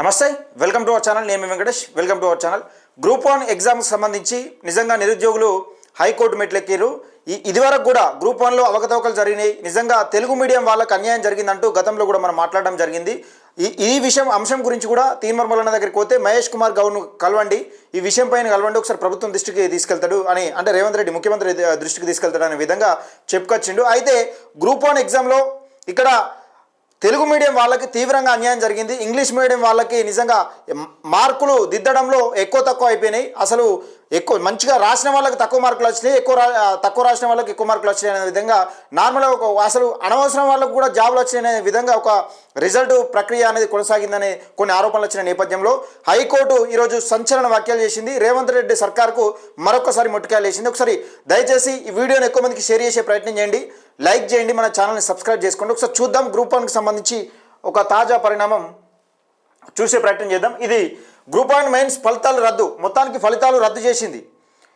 నమస్తే welcome to our channel. నేను Venkatesh. Welcome to our channel. Group one ఎగ్జామ్కి సంబంధించి నిజంగా నిరుద్యోగులు హైకోర్టు మెట్లెక్కిరు ఈ ఇదివరకు కూడా గ్రూప్ వన్లో అవకతవకలు జరిగినాయి. నిజంగా తెలుగు మీడియం వాళ్ళకి అన్యాయం జరిగిందంటూ గతంలో కూడా మనం మాట్లాడడం జరిగింది. ఈ ఈ విషయం అంశం గురించి కూడా తీన్మర్మలన్న దగ్గరికి పోతే మహేష్ కుమార్ గౌడ్ను కలవండి. ఈ విషయం పైన కలవండి. ఒకసారి ప్రభుత్వం దృష్టికి తీసుకెళ్తాడు అని అంటే రేవంత్ రెడ్డి ముఖ్యమంత్రి దృష్టికి తీసుకెళ్తాడు అనే విధంగా చెప్పుకొచ్చిండు. అయితే గ్రూప్ వన్ ఎగ్జామ్లో ఇక్కడ తెలుగు మీడియం వాళ్ళకి తీవ్రంగా అన్యాయం జరిగింది. ఇంగ్లీష్ మీడియం వాళ్ళకి నిజంగా మార్కులు దిద్దడంలో ఎక్కువ తక్కువ అయిపోయినాయి. అసలు ఎక్కువ మంచిగా రాసిన వాళ్ళకి తక్కువ మార్కులు వచ్చినాయి. ఎక్కువ రా తక్కువ రాసిన వాళ్ళకి ఎక్కువ మార్కులు వచ్చినాయి అనే విధంగా నార్మల్గా ఒక అసలు అనవసరం వాళ్ళకు కూడా జాబులు వచ్చినాయి అనే విధంగా ఒక రిజల్ట్ ప్రక్రియ అనేది కొనసాగిందనే కొన్ని ఆరోపణలు వచ్చిన నేపథ్యంలో హైకోర్టు ఈరోజు సంచలన వ్యాఖ్యలు చేసింది. రేవంత్ రెడ్డి సర్కార్కు మరొకసారి ముట్టుకాయలు వేసింది. ఒకసారి దయచేసి ఈ వీడియోని ఎక్కువ మందికి షేర్ చేసే ప్రయత్నం చేయండి. లైక్ చేయండి మన ఛానల్ని సబ్స్క్రైబ్ చేసుకోండి. ఒకసారి చూద్దాం గ్రూప్ వన్కి సంబంధించి ఒక తాజా పరిణామం చూసే ప్రయత్నం చేద్దాం. ఇది గ్రూప్ వన్ మెయిన్స్ ఫలితాలు రద్దు మొత్తానికి ఫలితాలు రద్దు చేసింది.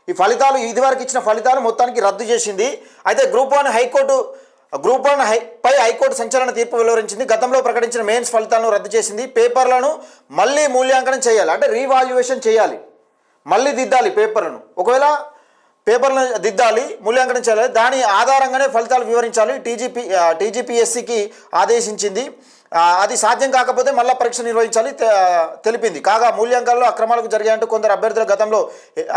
ఈ ఫలితాలు ఇదివరకు ఇచ్చిన ఫలితాలు మొత్తానికి రద్దు చేసింది. అయితే group one high court group one high పై హైకోర్టు సంచలన తీర్పు వెలువరించింది. గతంలో ప్రకటించిన మెయిన్స్ ఫలితాలను రద్దు చేసింది. పేపర్లను మళ్ళీ మూల్యాంకనం చేయాలి. అంటే రీవాల్యుయేషన్ చేయాలి. మళ్ళీ దిద్దాలి పేపర్లను. ఒకవేళ పేపర్లను దిద్దాలి మూల్యాంకనం చేయాలి. దాని ఆధారంగానే ఫలితాలు వివరించాలి. టీజీపీ టీజీపీఎస్సికి ఆదేశించింది. అది సాధ్యం కాకపోతే మళ్ళా పరీక్ష నిర్వహించాలి తెలిపింది. కాగా మూల్యాంకనంలో అక్రమాలకు జరిగాయంటూ కొందరు అభ్యర్థుల గతంలో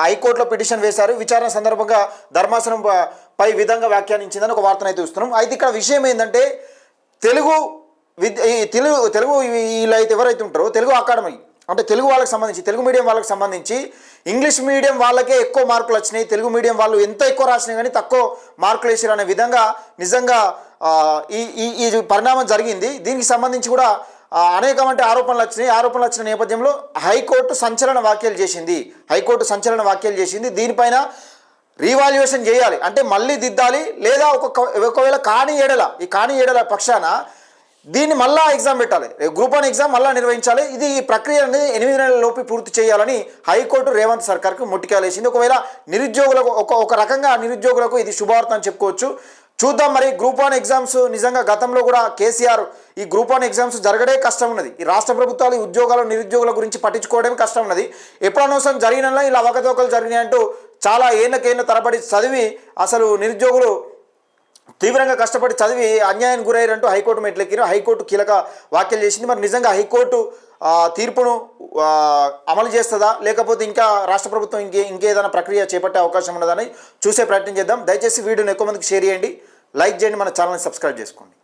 హైకోర్టులో పిటిషన్ వేశారు. విచారణ సందర్భంగా ధర్మాసనం పై విధంగా వ్యాఖ్యానించిందని ఒక వార్తను అయితే చూస్తున్నాం. అయితే ఇక్కడ విషయం ఏంటంటే తెలుగు విద్య ఈ తెలుగు తెలుగు వీళ్ళు అయితే ఎవరైతే ఉంటారో తెలుగు అకాడమీ అంటే తెలుగు వాళ్ళకి సంబంధించి తెలుగు మీడియం వాళ్ళకి సంబంధించి ఇంగ్లీష్ మీడియం వాళ్ళకే ఎక్కువ మార్కులు వచ్చినాయి. తెలుగు మీడియం వాళ్ళు ఎంత ఎక్కువ రాసినా కానీ తక్కువ మార్కులు వేసారు అనే విధంగా నిజంగా ఈ ఈ ఈ పరిణామం జరిగింది. దీనికి సంబంధించి కూడా అనేకమంటే ఆరోపణలు వచ్చినాయి. ఆరోపణలు వచ్చిన నేపథ్యంలో హైకోర్టు సంచలన వ్యాఖ్యలు చేసింది. హైకోర్టు సంచలన వ్యాఖ్యలు చేసింది. దీనిపైన రీవాల్యుయేషన్ చేయాలి. అంటే మళ్ళీ దిద్దాలి లేదా ఒక ఒకవేళ కాని ఏడల ఈ కాని ఏడల పక్షాన దీన్ని మళ్ళా ఎగ్జామ్ పెట్టాలి. గ్రూప్ వన్ ఎగ్జామ్ మళ్ళా నిర్వహించాలి. ఇది ఈ ప్రక్రియ అనేది ఎనిమిది నెలల లోపు పూర్తి చేయాలని హైకోర్టు రేవంత్ సర్కార్కు మొట్టికాలేసింది. ఒకవేళ నిరుద్యోగులకు ఒక ఒక రకంగా నిరుద్యోగులకు ఇది శుభవార్త అని చెప్పుకోవచ్చు. చూద్దాం మరి గ్రూప్ వన్ ఎగ్జామ్స్ నిజంగా గతంలో కూడా కేసీఆర్ ఈ గ్రూప్ వన్ ఎగ్జామ్స్ జరగడే కష్టం ఉన్నది. ఈ రాష్ట్ర ప్రభుత్వాలు ఉద్యోగాలు నిరుద్యోగుల గురించి పట్టించుకోవడమే కష్టం ఉన్నది. ఎప్పుడనవసరం జరిగినలా జరిగినా ఇలా అవకతవకలు జరిగినాయి అంటూ చాలా ఏళ్ళకేళ్ళ తరబడి చదివి అసలు నిరుద్యోగులు తీవ్రంగా కష్టపడి చదివి అన్యాయం గురయ్యారంటూ హైకోర్టు మెట్లెక్కిరు. హైకోర్టు కీలక వ్యాఖ్యలు చేసింది. మరి నిజంగా హైకోర్టు తీర్పును అమలు చేస్తుందా? లేకపోతే ఇంకా రాష్ట్ర ప్రభుత్వం ఇంకే ఇంకేదైనా ప్రక్రియ చేపట్టే అవకాశం ఉన్నదని చూసే ప్రయత్నం చేద్దాం. దయచేసి వీడియోని ఎక్కువ మందికి షేర్ చేయండి. లైక్ చేయండి. మన ఛానల్ని సబ్స్క్రైబ్ చేసుకోండి.